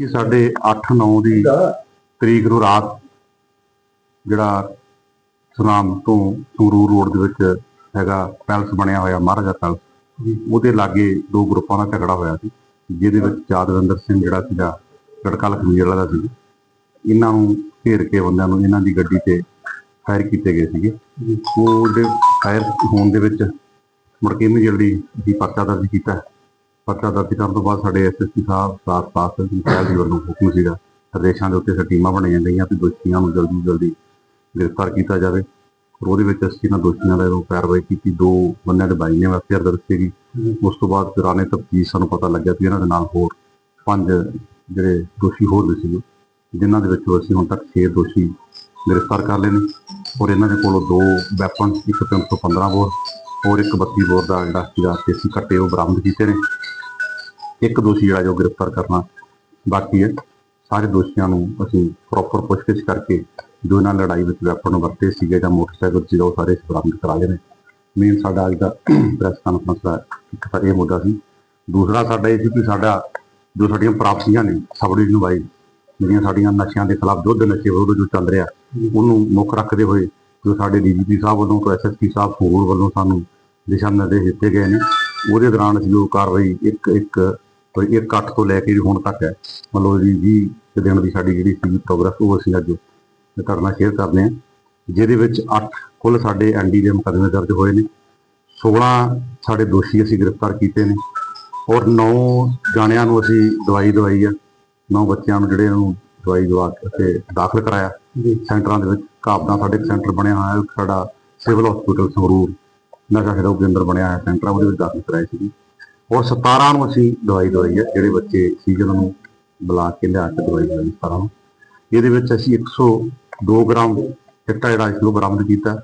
ਕਿ ਸਾਡੇ 8-9 ਦੀ ਤਰੀਕ ਨੂੰ ਰਾਤ ਜਿਹੜਾ ਸੁਨਾਮ ਤੋਂ ਸੰਗਰੂਰ ਰੋਡ ਦੇ ਵਿੱਚ ਹੈਗਾ ਪੈਲਸ ਬਣਿਆ ਹੋਇਆ ਮਹਾਰਾਜਾ ਪੈਲਸ। ਉਹਦੇ ਲਾਗੇ ਦੋ ਗਰੁੱਪਾਂ ਦਾ ਝਗੜਾ ਹੋਇਆ ਸੀ ਜਿਹਦੇ ਵਿੱਚ ਯਾਦਵਿੰਦਰ ਸਿੰਘ ਜਿਹੜਾ ਸੀਗਾ ਲੜਕਾ ਲਖਮੀਰ ਵਾਲਾ ਦਾ ਸੀ। ਇਹਨਾਂ ਨੂੰ ਘੇਰ ਕੇ ਬੰਦਿਆਂ ਨੂੰ ਇਹਨਾਂ ਦੀ ਗੱਡੀ ਤੇ ਫਾਇਰ ਕੀਤੇ ਗਏ ਸੀਗੇ। ਉਹਦੇ ਫਾਇਰ ਹੋਣ ਦੇ ਵਿੱਚ ਮੁੜ ਕੇ ਇਮੀਡੀਏਟਲੀ ਦੀ ਪਰਚਾ ਦਰਜ ਕੀਤਾ। ਪਰਚਾ ਦਰਜ ਕਰਨ ਤੋਂ ਬਾਅਦ ਸਾਡੇ ਐਸਐਸਪੀ ਸਾਹਿਬ ਸਾਥ ਸਾਥ ਦੀ ਪਹਿਲ ਦੀ ਵੱਲੋਂ ਹੁਕਮ ਸੀਗਾ ਪ੍ਰਦੇਸ਼ਾਂ ਦੇ ਉੱਤੇ ਟੀਮਾਂ ਬਣਾਈਆਂ ਗਈਆਂ ਕਿ ਦੋਸ਼ੀਆਂ ਨੂੰ ਜਲਦੀ ਜਲਦੀ ਗ੍ਰਿਫਤਾਰ ਕੀਤਾ ਜਾਵੇ। ਔਰ ਉਹਦੇ ਵਿੱਚ ਅਸੀਂ ਇਹਨਾਂ ਦੋਸ਼ੀਆਂ ਦਾ ਜਦੋਂ ਕਾਰਵਾਈ ਕੀਤੀ ਦੋ ਬੰਦਿਆਂ ਦੇ ਬਾਈ ਨੇ ਵਾਸਤੇ ਦਰਜ ਸੀਗੀ ਉਸ ਤੋਂ ਬਾਅਦ ਦੌਰਾਨੇ ਤਫਤੀਸ਼ ਸਾਨੂੰ ਪਤਾ ਲੱਗਿਆ ਕਿ ਇਹਨਾਂ ਦੇ ਨਾਲ ਹੋਰ ਪੰਜ ਜਿਹੜੇ ਦੋਸ਼ੀ ਹੋਰ ਵੀ ਸੀਗੇ ਜਿਨ੍ਹਾਂ ਦੇ ਵਿੱਚੋਂ ਅਸੀਂ ਹੁਣ ਤੱਕ 6 ਦੋਸ਼ੀ ਗ੍ਰਿਫਤਾਰ ਕਰ ਲਏ ਨੇ। ਔਰ ਇਹਨਾਂ ਦੇ ਕੋਲੋਂ ਦੋ ਵੈਪਨ ਇੱਕ 315 ਬੋਰ ਹੋਰ ਇੱਕ 32 ਬੋਰ ਦਾ ਜਿਹੜਾ ਸੀਗਾ ਦੇਸੀ ਕੱਟੇ ਉਹ ਬਰਾਮਦ ਕੀਤੇ ਨੇ। ਇੱਕ ਦੋਸ਼ੀ ਜਿਹੜਾ ਜੋ ਗ੍ਰਿਫਤਾਰ ਕਰਨਾ ਬਾਕੀ ਹੈ। ਸਾਰੇ ਦੋਸ਼ੀਆਂ ਨੂੰ ਅਸੀਂ ਪ੍ਰੋਪਰ ਪੁੱਛਗਿੱਛ ਕਰਕੇ ਜੋ ਇਹਨਾਂ ਲੜਾਈ ਵਿੱਚ ਵੈਪਨ ਵਰਤੇ ਸੀਗੇ ਜਾਂ ਮੋਟਰਸਾਈਕਲ ਸੀਗਾ, ਉਹ ਸਾਰੇ ਬਰਾਮਦ ਕਰਾ ਲਏ ਨੇ। ਮੇਨ ਸਾਡਾ ਅੱਜ ਦਾ ਪ੍ਰੈਸ ਕਾਨਫਰੰਸ ਦਾ ਇੱਕ ਤਾਂ ਇਹ ਮੁੱਦਾ ਸੀ। ਦੂਸਰਾ ਸਾਡਾ ਇਹ ਸੀ ਕਿ ਸਾਡਾ ਜੋ ਸਾਡੀਆਂ ਪ੍ਰਾਪਤੀਆਂ ਨੇ ਸਬ ਡਿਵੀਜ਼ਨ ਵਾਈਜ਼ ਜਿਹੜੀਆਂ ਸਾਡੀਆਂ ਨਸ਼ਿਆਂ ਦੇ ਖਿਲਾਫ ਦੁੱਧ ਨਸ਼ੇ ਵਿਰੁੱਧ ਜੋ ਚੱਲ ਰਿਹਾ, ਉਹਨੂੰ ਮੁੱਖ ਰੱਖਦੇ ਹੋਏ ਜੋ ਸਾਡੇ ਡੀਜੀਪੀ ਸਾਹਿਬ ਵੱਲੋਂ, ਤੋਂ ਐਸਐਸਪੀ ਸਾਹਿਬ ਫੂਲ ਵੱਲੋਂ ਸਾਨੂੰ ਦਿਸ਼ਾ ਨਿਰਦੇਸ਼ ਦਿੱਤੇ ਗਏ ਨੇ, ਉਹਦੇ ਦੌਰਾਨ ਅਸੀਂ ਜੋ ਕਾਰਵਾਈ ਇੱਕ ਇੱਕ, ਕੋਈ ਇੱਕ ਅੱਠ ਤੋਂ ਲੈ ਕੇ ਹੁਣ ਤੱਕ ਹੈ, ਮਤਲਬ ਜੀ 20 ਦਿਨ ਦੀ ਸਾਡੀ ਜਿਹੜੀ ਸੀ ਪ੍ਰੋਗਰੈਸ, ਉਹ ਅਸੀਂ ਅੱਜ ਤੁਹਾਡੇ ਨਾਲ ਸ਼ੇਅਰ ਕਰਦੇ ਹਾਂ, ਜਿਹਦੇ ਵਿੱਚ 8 ਕੁੱਲ ਸਾਡੇ ਐਨਡੀ ਦੇ ਮੁਕੱਦਮੇ ਦਰਜ ਹੋਏ ਨੇ 16 ਸਾਡੇ ਦੋਸ਼ੀ ਅਸੀਂ ਗ੍ਰਿਫਤਾਰ ਕੀਤੇ ਨੇ, ਔਰ 9 ਜਾਣਿਆਂ ਨੂੰ ਅਸੀਂ ਦਵਾਈ ਦਵਾਈ ਆ 9 ਬੱਚਿਆਂ ਨੂੰ ਜਿਹੜੇ ਨੂੰ ਦਵਾਈ ਦਵਾ ਕੇ ਤੇ ਦਾਖਲ ਕਰਾਇਆ। ਸੈਂਟਰਾਂ ਦੇ ਵਿੱਚ ਕਾਬਦਾ ਸਾਡੇ ਇੱਕ ਸੈਂਟਰ ਬਣਿਆ ਹੋਇਆ ਇੱਕ ਸਾਡਾ ਸਿਵਲ ਹਸਪੀਟਲ ਸੰਗਰੂਰ ਨਸ਼ਾ ਛਡਾਊ ਕੇਂਦਰ ਬਣਿਆ ਹੋਇਆ ਸੈਂਟਰ ਉਹਦੇ ਵਿੱਚ ਦਾਖਲ ਕਰਾਏ ਸੀ ਔਰ 17 ਨੂੰ ਅਸੀਂ ਦਵਾਈ ਦਵਾਈ ਆ ਜਿਹੜੇ ਬੱਚੇ ਸੀ ਜਿਹਨਾਂ ਨੂੰ ਬੁਲਾ ਕੇ ਲਿਆ ਕੇ ਦਵਾਈ ਦਵਾਈ 17 ਨੂੰ। ਇਹਦੇ ਵਿੱਚ ਅਸੀਂ 102 ਗ੍ਰਾਮ ਚਿੱਟਾ ਜਿਹੜਾ ਇਸ ਨੂੰ ਬਰਾਮਦ ਕੀਤਾ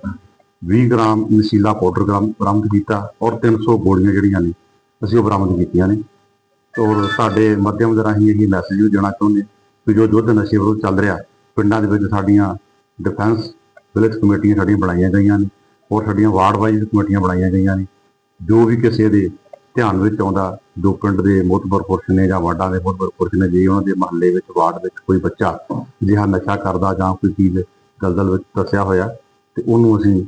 20 ਗ੍ਰਾਮ ਨਸ਼ੀਲਾ ਪਾਊਡਰ ਗ੍ਰਾਮ ਬਰਾਮਦ ਕੀਤਾ ਔਰ 300 ਗੋਲੀਆਂ ਜਿਹੜੀਆਂ ਨੇ ਅਸੀਂ ਉਹ ਬਰਾਮਦ ਕੀਤੀਆਂ ਨੇ। ਔਰ ਸਾਡੇ ਮਾਧਿਅਮ ਦੇ ਰਾਹੀਂ ਇਹ ਮੈਸੇਜ ਵੀ ਦੇਣਾ ਚਾਹੁੰਦੇ ਵੀ ਜੋ ਯੁੱਧ ਨਸ਼ੇ ਵਿਰੁੱਧ ਚੱਲ ਰਿਹਾ, ਪਿੰਡਾਂ ਦੇ ਵਿੱਚ ਸਾਡੀਆਂ ਡਿਫੈਂਸ ਵਿਲੇਜ ਕਮੇਟੀਆਂ ਸਾਡੀਆਂ ਬਣਾਈਆਂ ਗਈਆਂ ਨੇ, ਔਰ ਸਾਡੀਆਂ ਵਾਰਡ ਵਾਈਜ਼ ਕਮੇਟੀਆਂ ਬਣਾਈਆਂ ਗਈਆਂ ਨੇ। ਜੋ ਵੀ ਕਿਸੇ ਦੇ ਧਿਆਨ ਵਿੱਚ ਆਉਂਦਾ, ਜੋ ਪਿੰਡ ਦੇ ਮੋਤਬਰ ਪੁਰਸ਼ ਨੇ ਜਾਂ ਵਾਰਡਾਂ ਦੇ ਮੋਤਬਰ ਪੁਰਸ਼ ਨੇ, ਜੇ ਉਹਨਾਂ ਦੇ ਮਹੱਲੇ ਵਿੱਚ, ਵਾਰਡ ਵਿੱਚ ਕੋਈ ਬੱਚਾ ਜਿਹਾ ਨਸ਼ਾ ਕਰਦਾ ਜਾਂ ਕੋਈ ਚੀਜ਼ ਦਲਦਲ ਵਿੱਚ ਫਸਿਆ ਹੋਇਆ, ਤੇ ਉਹਨੂੰ ਅਸੀਂ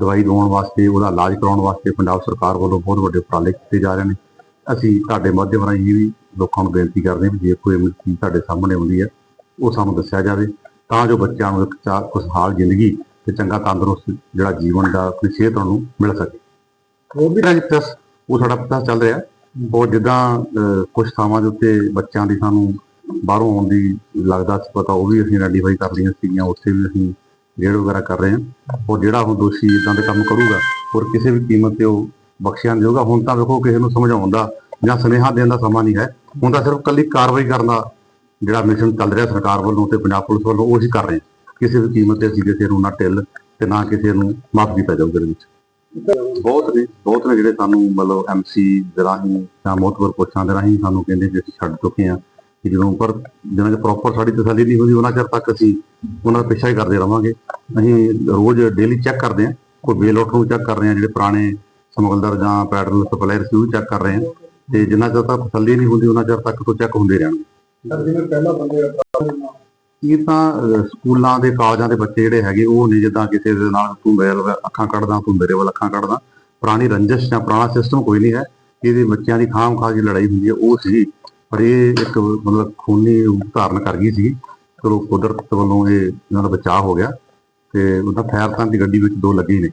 ਦਵਾਈ ਦਵਾਉਣ ਵਾਸਤੇ, ਉਹਦਾ ਇਲਾਜ ਕਰਾਉਣ ਵਾਸਤੇ ਪੰਜਾਬ ਸਰਕਾਰ ਵੱਲੋਂ ਬਹੁਤ ਵੱਡੇ ਉਪਰਾਲੇ ਕੀਤੇ ਜਾ ਰਹੇ ਨੇ। ਅਸੀਂ ਤੁਹਾਡੇ ਮਾਧਿਅਮ ਰਾਹੀਂ ਵੀ ਲੋਕਾਂ ਨੂੰ ਬੇਨਤੀ ਕਰਦੇ ਹਾਂ ਵੀ ਜੇ ਕੋਈ ਚੀਜ਼ ਤੁਹਾਡੇ ਸਾਹਮਣੇ ਆਉਂਦੀ ਹੈ, ਉਹ ਸਾਨੂੰ ਦੱਸਿਆ ਜਾਵੇ, ਤਾਂ ਜੋ ਬੱਚਿਆਂ ਨੂੰ ਇੱਕ ਖੁਸ਼ਹਾਲ ਜ਼ਿੰਦਗੀ ਤੇ ਚੰਗਾ ਤੰਦਰੁਸਤ ਜਿਹੜਾ ਜੀਵਨ ਦਾ, ਆਪਣੀ ਸਿਹਤ ਨੂੰ ਮਿਲ ਸਕੇ। ਉਹ ਵੀ ਉਹ ਸਾਡਾ ਪ੍ਰੈਸ ਚੱਲ ਰਿਹਾ। ਉਹ ਜਿੱਦਾਂ ਕੁਝ ਥਾਵਾਂ ਦੇ ਉੱਤੇ ਬੱਚਿਆਂ ਦੀ ਸਾਨੂੰ ਬਾਹਰੋਂ ਆਉਣ ਦੀ ਲੱਗਦਾ ਸੀ, ਪਤਾ ਉਹ ਵੀ ਅਸੀਂ ਆਈਡੈਂਟੀਫਾਈ ਕਰ ਲਈਆਂ ਸੀਗੀਆਂ, ਉੱਥੇ ਵੀ ਅਸੀਂ ਰੇਡ ਵਗੈਰਾ ਕਰ ਰਹੇ ਹਾਂ। ਉਹ ਜਿਹੜਾ ਹੁਣ ਦੋਸ਼ੀ ਇਦਾਂ ਦੇ ਕੰਮ ਕਰੂਗਾ ਔਰ ਕਿਸੇ ਵੀ ਕੀਮਤ ਤੇ ਉਹ ਬਖਸ਼ਿਆ ਨਹੀਂ ਜਾਊਗਾ। ਹੁਣ ਤਾਂ ਵੇਖੋ ਕਿਸੇ ਨੂੰ ਸਮਝਾਉਣ ਦਾ ਜਾਂ ਸੁਨੇਹਾ ਦੇਣ ਦਾ ਸਮਾਂ ਨਹੀਂ ਹੈ। ਹੁਣ ਤਾਂ ਸਿਰਫ ਕੱਲੀ ਕਾਰਵਾਈ ਕਰਨ ਦਾ ਜਿਹੜਾ ਮਿਸ਼ਨ ਚੱਲ ਰਿਹਾ ਸਰਕਾਰ ਵੱਲੋਂ ਤੇ ਪੰਜਾਬ ਪੁਲਿਸ ਵੱਲੋਂ, ਉਹ ਹੀ ਕਰ ਰਹੇ। ਕਿਸੇ ਵੀ ਕੀਮਤ ਤੇ ਅਸੀਂ ਕਿਸੇ ਨੂੰ ਨਾ ਢਿੱਲ ਤੇ ਨਾ ਕਿਸੇ ਨੂੰ ਮਾਫ਼ੀ ਪੈ ਜਾਊਗਾ ਇਹਦੇ ਵਿੱਚ। ਬਹੁਤ ਨੇ ਬਹੁਤ ਨੇ ਜਿਹੜੇ ਸਾਨੂੰ ਮਤਲਬ ਐਮਸੀ ਦੇ ਰਾਹੀਂ ਜਾਂ ਮੋਤਬਰ ਪੁੱਛਾਂ ਦੇ ਰਾਹੀਂ ਸਾਨੂੰ ਕਹਿੰਦੇ ਕਿ ਅਸੀਂ ਛੱਡ ਚੁੱਕੇ ਹਾਂ ਕਿ ਜਦੋਂ ਪਰ ਜਿਹਨਾਂ ਦੇ ਪ੍ਰੋਪਰ ਸਾਡੀ ਤਸੱਲੀ ਨਹੀਂ ਹੁੰਦੀ, ਉਹਨਾਂ ਚਿਰ ਤੱਕ ਅਸੀਂ ਉਹਨਾਂ ਦਾ ਪਿੱਛਾ ਹੀ ਕਰਦੇ ਰਵਾਂਗੇ। ਅਸੀਂ ਰੋਜ਼ ਡੇਲੀ ਚੈੱਕ ਕਰਦੇ ਹਾਂ, ਕੋਈ ਬੇਲ ਆਊਟ ਨੂੰ ਚੈੱਕ ਕਰ ਰਹੇ ਹਾਂ, ਜਿਹੜੇ ਪੁਰਾਣੇ ਸਮਗਲਦਰ ਜਾਂ ਪੈਡਲ ਸਪਲਾਇਰ ਸੀ ਉਹ ਚੈੱਕ ਕਰ ਰਹੇ ਹਾਂ। ਤੇ ਜਿੰਨਾ ਚਿਰ ਤੱਕ ਤਸੱਲੀ ਨਹੀਂ ਹੁੰਦੀ ਉਹਨਾਂ ਚਿਰ ਤੱਕ ਤੋਂ ਚੈੱਕ ਹੁੰਦੇ ਰਹਿਣਗੇ। ਇਹ ਤਾਂ ਸਕੂਲਾਂ ਦੇ ਕਾਲਜਾਂ ਦੇ ਬੱਚੇ ਜਿਹੜੇ ਹੈਗੇ ਉਹ ਨੇ ਜਿੱਦਾਂ ਕਿਸੇ ਦੇ ਨਾਲ ਤੂੰ ਮੇਰੇ ਵੱਲ ਅੱਖਾਂ ਕੱਢਦਾ ਤੂੰ ਮੇਰੇ ਵੱਲ ਅੱਖਾਂ ਕੱਢਦਾ। ਪੁਰਾਣੀ ਰੰਜਿਸ਼ ਜਾਂ ਪੁਰਾਣਾ ਸਿਸਟਮ ਕੋਈ ਨਹੀਂ ਹੈ। ਇਹਦੇ ਬੱਚਿਆਂ ਦੀ ਖਾਮ ਖਾ ਦੀ ਲੜਾਈ ਹੁੰਦੀ ਹੈ ਉਹ ਸੀ। ਪਰ ਇਹ ਇੱਕ ਮਤਲਬ ਖੂਨੀ ਧਾਰਨ ਕਰ ਗਈ ਸੀ। ਚਲੋ ਕੁਦਰਤ ਵੱਲੋਂ ਇਹ ਇਹਨਾਂ ਦਾ ਬਚਾਅ ਹੋ ਗਿਆ। ਤੇ ਉਹਦਾ ਫਾਇਰ ਤਾਂ ਦੀ ਗੱਡੀ ਵਿੱਚ ਦੋ ਲੱਗੇ ਨੇ।